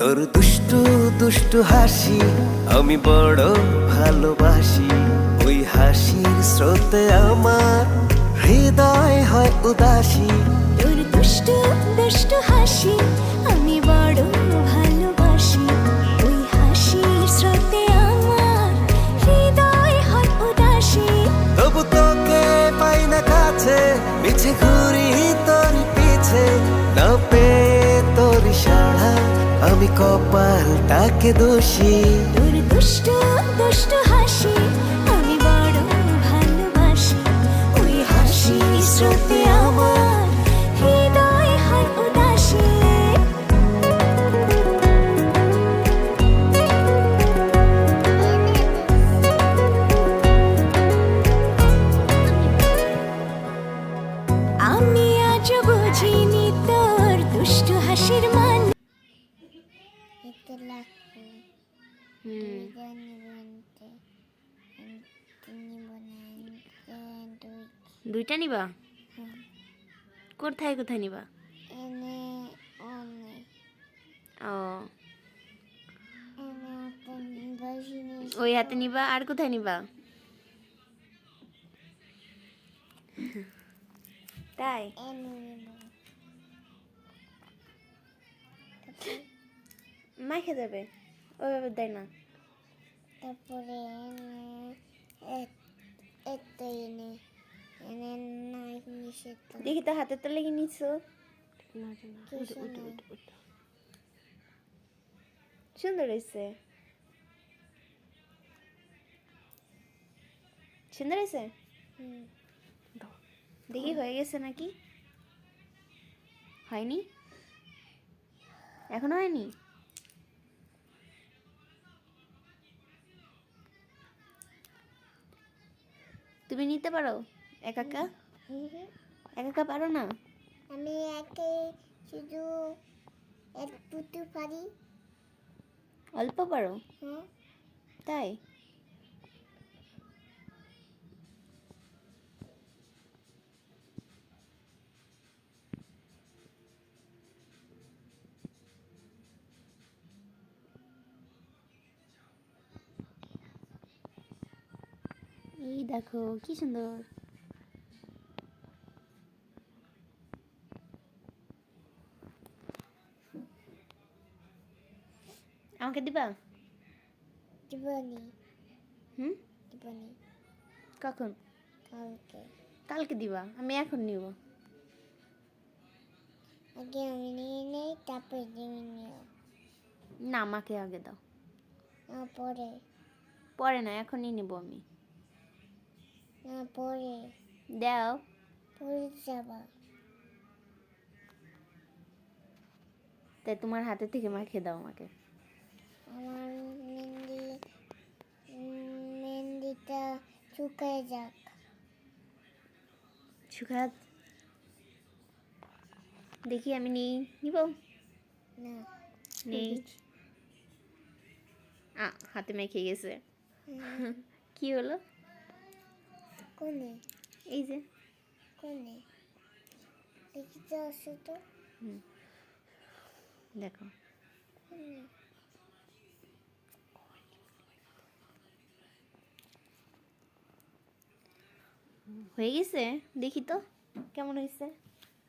তোর দুষ্টু দুষ্টু হাসি আমি বড় ভালোবাসি। ওই হাসির স্রোতে আমার হৃদয় হয় উদাসী। তোর দুষ্টু দুষ্টু হাসি আমি বড় ভালোবাসি। ওই হাসির স্রোতে আমার হৃদয় হয় উদাসী। তবু তোকে পাই না কাছে মিছে ঘুরি তোর পিছে না পেয়ে তোর সাড়া আমি কপালটাকে দোষী। তোর দুষ্ট দুষ্টু Ito laki. হুম. দুইটা নিবা কোথায় কোথায় নিবা ও. ওই হাতে নিবা আর কোথায় নিবা তাই. মাইখে যাবে। ওইভাবে দেয় না। তারপরে এনে এত- এনে দেখি তো হাতের তো লেগে নিছো সুন্দর হয়েছে। সুন্দর হয়েছে? হুম। দেখি হয়ে গেছে নাকি? হয়নি? এখনও হয়নি? তুমি নিতে পারো? একা একা? একা একা পারো না? আমি একে শুধু একটু পারি। অল্প পারো? হ্যাঁ। তাই? এই দেখো কি সুন্দর। আমাকে দিবা? হুম? কখন? কালকে। কালকে দিবা আমি এখন নিব। আগে আমি নিয়ে নেই তারপরে তুমি নিও। না আমাকে আগে দাও। পরে। পরে না এখনই নিব আমি। না পরে। দাও। পরে যাবা। তাই তোমার হাতে থেকে মাখিয়ে দাও আমাকে। আমার মেহেন্দি মেহেন্দিটা শুকায় যাক। শুকা দেখি আমি নিই। নিব? না। নেই। আ হাতে মেখে গেছে। হুম, কি হলো? কোনে? এই যে। কোনে? দেখি তো আসো তো। দেখো। কোনে? হয়ে গেছে? দেখি তো। কেমন হয়েছে?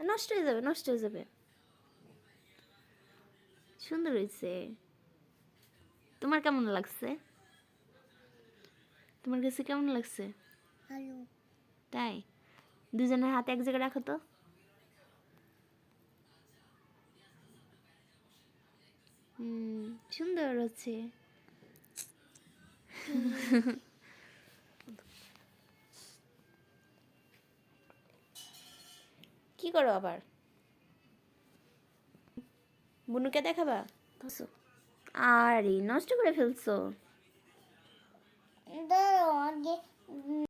নষ্ট হয়ে যাবে নষ্ট হয়ে যাবে। সুন্দর হয়েছে। তোমার কেমন লাগছে? তোমার কাছে কেমন লাগছে? তাই? দুজনের হাতে এক জায়গায় রাখো তো। হুম সুন্দর হচ্ছে। কি করো আবার? বুনুকে দেখাবা? আরে নষ্ট করে ফেলছো।